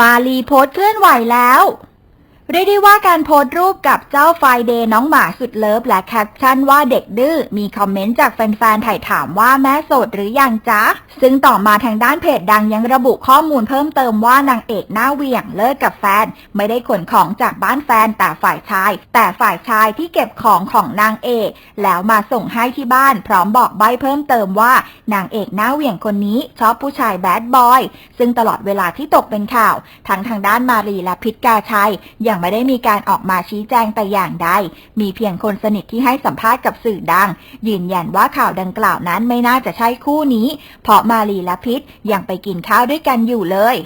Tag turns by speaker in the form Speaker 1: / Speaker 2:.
Speaker 1: มาลีโพสเคลื่อนไหวแล้ว เรียกได้ว่าการโพสต์รูปกับเจ้าไฟเดย์น้องหมาสุดเลิฟและแคปชั่นว่าเด็กดื้อมีคอมเมนต์จากแฟนๆถ่ายถามว่าแม่โสดหรือยังจ๊ะ ซึ่งต่อมาทางด้านเพจดังยังระบุข้อมูลเพิ่มเติมว่านางเอกหน้าเหวี่ยงเลิกกับแฟน ไม่ได้ขนของจากบ้านแฟนแต่ฝ่ายชาย แต่ฝ่ายชายที่เก็บของของนางเอก แล้วมาส่งให้ที่บ้าน พร้อมบอกใบเพิ่มเติมว่านางเอกหน้าเหวี่ยงคนนี้ชอบผู้ชายแบดบอยซึ่งตลอดเวลาที่ตกเป็นข่าวทั้งทางด้านมารีและพิษกาชัยยังไม่ได้มีการออกมาชี้แจงแต่อย่างใด มีเพียงคนสนิทที่ให้สัมภาษณ์กับสื่อดัง ยืนยันว่าข่าวดังกล่าวนั้นไม่น่าจะใช่คู่นี้ เพราะมาลีและพิษยังไปกินข้าวด้วยกันอยู่เลย